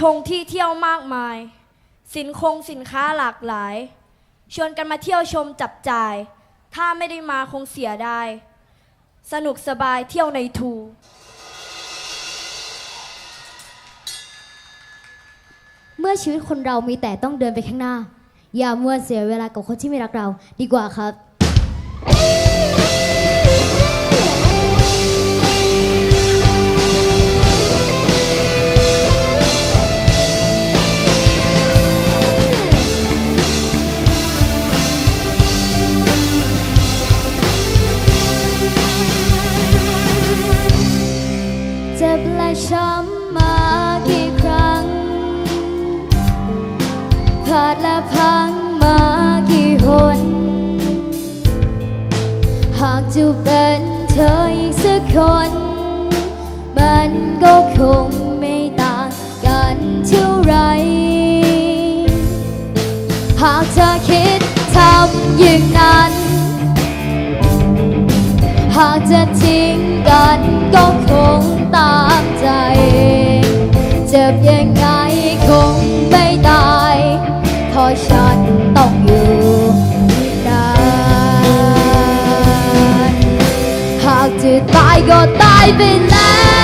ธงที่เที่ยวมากมาย สินคงสินค้าหลากหลาย ชวนกันมาเที่ยวชมจับจ่าย ถ้าไม่ได้มาคงเสียได้สนุกสบายเที่ยวในทู เมื่อชีวิตคนเรามีแต่ต้องเดินไปข้างหน้า อย่ามัวเสียเวลากับคนที่ไม่รักเราดีกว่าครับ พลาดและพังมากี่หน หากจะเป็นเธออีกสักคน มันก็คงไม่ต่างกันเท่าไร หากเธอคิดทำอย่างนั้น หากจะทิ้งกันก็คงตามใจ เจ็บยังไงคงไม่ตาย เพราะฉันต้องอยู่อีกนานหากจะตายก็ตายไปแล้ว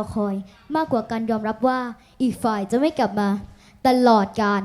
อคอยมากกว่าการยอมรับว่าอีกฝ่ายจะไม่กลับมา ตลอดการ